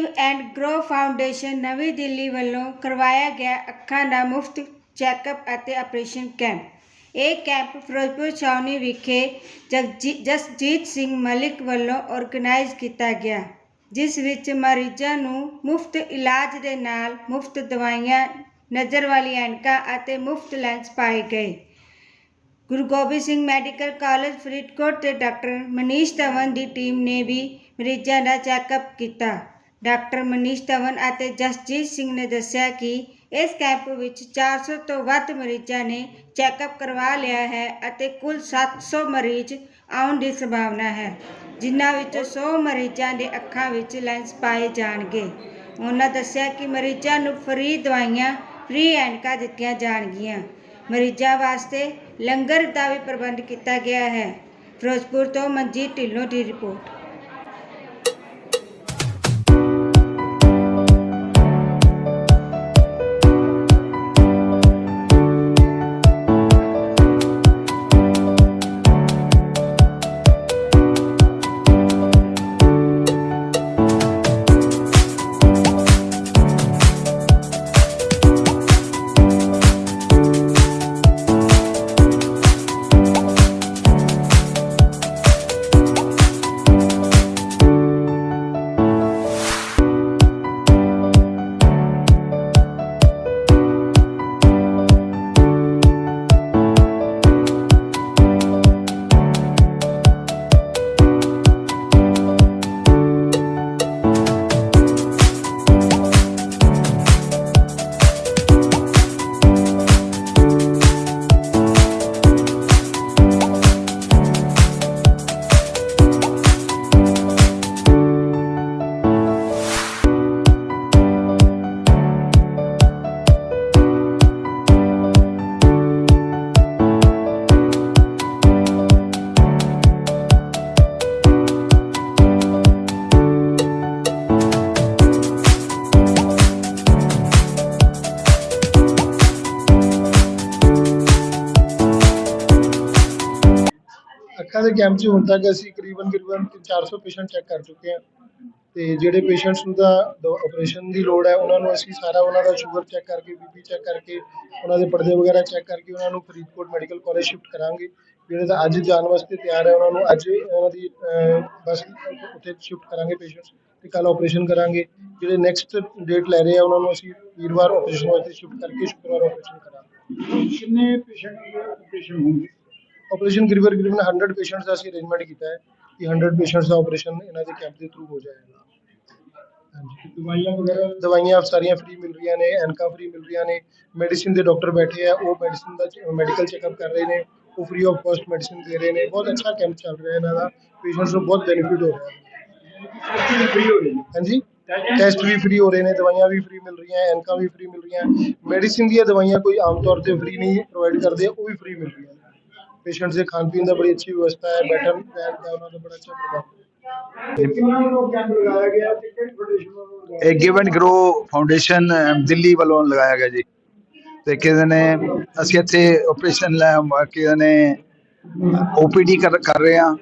Leave and grow foundation ਨਵੀਂ ਦਿੱਲੀ ਵੱਲੋਂ ਕਰਵਾਇਆ ਗਿਆ ਅੱਖਾਂ ਦਾ ਮੁਫਤ ਚੈੱਕਅਪ ਅਤੇ ਆਪਰੇਸ਼ਨ ਕੈਂਪ। ਇਹ ਕੈਂਪ ਫਿਰੋਜ਼ਪੁਰ ਛਾਉਣੀ ਵਿਖੇ ਜਸਜੀਤ ਸਿੰਘ ਮਲਿਕ ਵੱਲੋਂ ਆਰਗੇਨਾਈਜ਼ ਕੀਤਾ ਗਿਆ, ਜਿਸ ਵਿੱਚ ਮਰੀਜ਼ਾਂ ਨੂੰ ਮੁਫਤ ਇਲਾਜ ਦੇ ਨਾਲ ਮੁਫਤ ਦਵਾਈਆਂ, ਨਜ਼ਰ ਵਾਲੀ ਐਨਕਾਂ ਅਤੇ ਮੁਫਤ ਲੈਂਸ ਪਾਏ ਗਏ। ਗੁਰੂ ਗੋਬਿੰਦ ਸਿੰਘ ਮੈਡੀਕਲ ਕਾਲਜ, ਫਰੀਦਕੋਟ ਦੇ ਡਾਕਟਰ ਮਨੀਸ਼ ਧਵਨ ਦੀ ਟੀਮ ਨੇ ਵੀ ਮਰੀਜ਼ਾਂ ਦਾ ਚੈੱਕਅਪ ਕੀਤਾ। ਡਾਕਟਰ ਮਨੀਸ਼ ਧਵਨ ਅਤੇ ਜਸਜੀਤ ਸਿੰਘ ਨੇ ਦੱਸਿਆ ਕਿ ਇਸ ਕੈਂਪ ਵਿੱਚ 400 ਤੋਂ ਵੱਧ ਮਰੀਜ਼ਾਂ ਨੇ ਚੈੱਕਅਪ ਕਰਵਾ ਲਿਆ ਹੈ ਅਤੇ ਕੁੱਲ 700 ਮਰੀਜ਼ ਆਉਣ ਦੀ ਸੰਭਾਵਨਾ ਹੈ, ਜਿਨ੍ਹਾਂ ਵਿੱਚੋਂ 100 ਮਰੀਜ਼ਾਂ ਦੇ ਅੱਖਾਂ ਵਿੱਚ ਲੈਂਸ ਪਾਏ ਜਾਣਗੇ। ਉਹਨਾਂ ਦੱਸਿਆ ਕਿ ਮਰੀਜ਼ਾਂ ਨੂੰ ਫ੍ਰੀ ਦਵਾਈਆਂ, ਫ੍ਰੀ ਐਨਕਾਂ ਦਿੱਤੀਆਂ ਜਾਣਗੀਆਂ। ਮਰੀਜ਼ਾਂ ਵਾਸਤੇ ਲੰਗਰ ਦਾ ਵੀ ਪ੍ਰਬੰਧ ਕੀਤਾ ਗਿਆ ਹੈ। ਫਿਰੋਜ਼ਪੁਰ ਤੋਂ ਮਨਜੀਤ ਢਿੱਲੋਂ ਦੀ ਰਿਪੋਰਟ। ਅੱਖਾਂ ਦੇ ਕੈਂਪ 'ਚ ਹੁਣ ਤੱਕ ਅਸੀਂ ਕਰੀਬਨ ਕਰੀਬਨ 400 ਪੇਸ਼ੈਂਟ ਚੈੱਕ ਕਰ ਚੁੱਕੇ ਹਾਂ ਤੇ ਜਿਹੜੇ ਪੇਸ਼ੈਂਟਸ ਨੂੰ ਤਾਂ ਆਪਰੇਸ਼ਨ ਦੀ ਲੋੜ ਹੈ ਉਹਨਾਂ ਨੂੰ ਅਸੀਂ ਸਾਰਾ ਉਹਨਾਂ ਦਾ ਸ਼ੂਗਰ ਚੈੱਕ ਕਰਕੇ ਬੀਪੀ ਚੈੱਕ ਕਰਕੇ ਉਹਨਾਂ ਦੇ ਪਰਦੇ ਵਗੈਰਾ ਚੈੱਕ ਕਰਕੇ ਉਹਨਾਂ ਨੂੰ ਫਰੀਦਕੋਟ ਮੈਡੀਕਲ ਕਾਲਜ ਸ਼ਿਫਟ ਕਰਾਂਗੇ। ਜਿਹੜੇ ਤਾਂ ਅੱਜ ਜਾਣ ਵਾਸਤੇ ਤਿਆਰ ਹੈ ਉਹਨਾਂ ਨੂੰ ਅੱਜ ਉਹਨਾਂ ਦੀ ਅਹ, ਬਸ ਉੱਥੇ ਸ਼ਿਫਟ ਕਰਾਂਗੇ ਪੇਸ਼ੈਂਟਸ ਤੇ ਕੱਲ ਆਪਰੇਸ਼ਨ ਕਰਾਂਗੇ। ਜਿਹੜੇ ਨੈਕਸਟ ਡੇਟ ਲੈ ਰਹੇ ਆ ਉਹਨਾਂ ਨੂੰ ਅਸੀਂ ਵੀਰਵਾਰ ਆਪਰੇਸ਼ਨ ਵਾਸਤੇ ਸ਼ਿਫਟ ਕਰਕੇ ਸ਼ੁੱਕਰਵਾਰ ਆਪਰੇਸ਼ਨ ਕਰਾਂਗੇ। ਕਿੰਨੇ ਪੇਸ਼ੈਂਟ ਆਪਰੇਸ਼ਨ ਹੋਣਗੇ? ਆਪਰੇਸ਼ਨ ਕਰੀਬਨ ਕਰੀਬਨ 100 ਪੇਸ਼ੈਂਟਸ ਦਾ ਅਸੀਂ ਅਰੇਂਜਮੈਂਟ ਕੀਤਾ ਹੈ ਕਿ 100 ਪੇਸ਼ੈਂਟਸ ਦਾ ਆਪਰੇਸ਼ਨ ਇਹਨਾਂ ਦੇ ਕੈਂਪ ਦੇ ਥਰੂ ਹੋ ਜਾਏਗਾ। ਹਾਂਜੀ। ਦਵਾਈਆਂ ਵਗੈਰਾ? ਦਵਾਈਆਂ ਸਾਰੀਆਂ ਫ੍ਰੀ ਮਿਲ ਰਹੀਆਂ ਨੇ ਐਨਕਾਂ ਫ੍ਰੀ ਮਿਲ ਰਹੀਆਂ ਨੇ ਮੈਡੀਸਿਨ ਦੇ ਡਾਕਟਰ ਬੈਠੇ ਆ ਉਹ ਮੈਡੀਸਿਨ ਦਾ ਮੈਡੀਕਲ ਚੈੱਕਅਪ ਕਰ ਰਹੇ ਨੇ ਉਹ ਫ੍ਰੀ ਆਫ ਕਾਸਟ ਮੈਡੀਸਿਨ ਦੇ ਰਹੇ ਨੇ ਬਹੁਤ ਅੱਛਾ ਕੈਂਪ ਚੱਲ ਰਿਹਾ ਇਹਨਾਂ ਦਾ ਪੇਸ਼ੈਂਟਸ ਨੂੰ ਬਹੁਤ ਬੈਨੀਫਿਟ ਹੋ ਰਿਹਾ। ਹੈ ਫ੍ਰੀ ਹੋ ਰਹੀ ਹਾਂਜੀ। ਟੈਸਟ ਵੀ ਫ੍ਰੀ ਹੋ ਰਹੇ ਨੇ ਦਵਾਈਆਂ ਵੀ ਫ੍ਰੀ ਮਿਲ ਰਹੀਆਂ ਐਨਕਾਂ ਵੀ ਫ੍ਰੀ ਮਿਲ ਰਹੀਆਂ ਮੈਡੀਸਿਨ ਦੀਆਂ ਦਵਾਈਆਂ ਕੋਈ ਆਮ ਤੌਰ ਤੇ ਫ੍ਰੀ ਨਹੀਂ ਪ੍ਰੋਵਾਈਡ ਕਰਦੇ ਉਹ ਵੀ ਫ੍ਰੀ ਮਿਲ ਰਹੀਆਂ ਨੇ। ਪੇਸ਼ੈਂਟਸ ਦੇ ਖਾਣ ਪੀਣ ਦਾ ਬੜੀ ਅੱਛੀ ਵਿਵਸਥਾ ਹੈ ਬੈਠਣ ਬੈਠਣ ਦਾ ਉਹਨਾਂ ਦਾ ਬੜਾ ਅੱਛਾ ਪ੍ਰਬੰਧ ਹੈ। Give and grow foundation Delhi ਵੱਲੋਂ ਲਗਾਇਆ ਗਿਆ ਜੀ। ਤੇ ਕਿਸੇ ਨੇ ਅਸੀਂ ਇੱਥੇ ਆਪਰੇਸ਼ਨ ਲੈ ਕਿਸੇ ਨੇ ਓਪੀਡੀ ਕਰ ਕਰ ਰਹੇ ਆ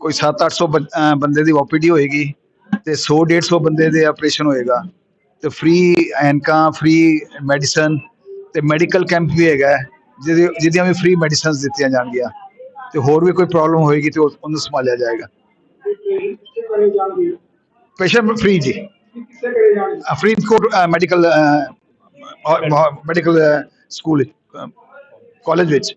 ਕੋਈ 7-800 ਬੰਦੇ ਦੀ ਓਪੀਡੀ ਹੋਏਗੀ ਤੇ 100-150 ਬੰਦੇ ਦੇ ਆਪਰੇਸ਼ਨ ਹੋਏਗਾ। ਤੇ ਫ੍ਰੀ ਐਨਕਾਂ ਫ੍ਰੀ ਮੈਡੀਸਨ ਤੇ ਮੈਡੀਕਲ ਕੈਂਪ ਵੀ ਹੈਗਾ ਹੈ, ਜਿਹਦੀ ਜਿਹਦੀਆਂ ਵੀ ਫ੍ਰੀ ਮੈਡੀਸਨਸ ਦਿੱਤੀਆਂ ਜਾਣਗੀਆਂ ਤੇ ਹੋਰ ਵੀ ਕੋਈ ਪ੍ਰੋਬਲਮ ਹੋਏਗੀ ਤੇ ਉਹ- ਉਹਨੂੰ ਸੰਭਾਲਿਆ ਜਾਏਗਾ। ਕਿੱਥੇ ਕਰੇ ਜਾਣਗੇ ਪੇਸ਼ੈਂਟ ਫ੍ਰੀ ਜੀ ਕਿੱਥੇ ਕਰੇ ਜਾਣਗੇ Faridkot medical medical school college ਵਿੱਚ।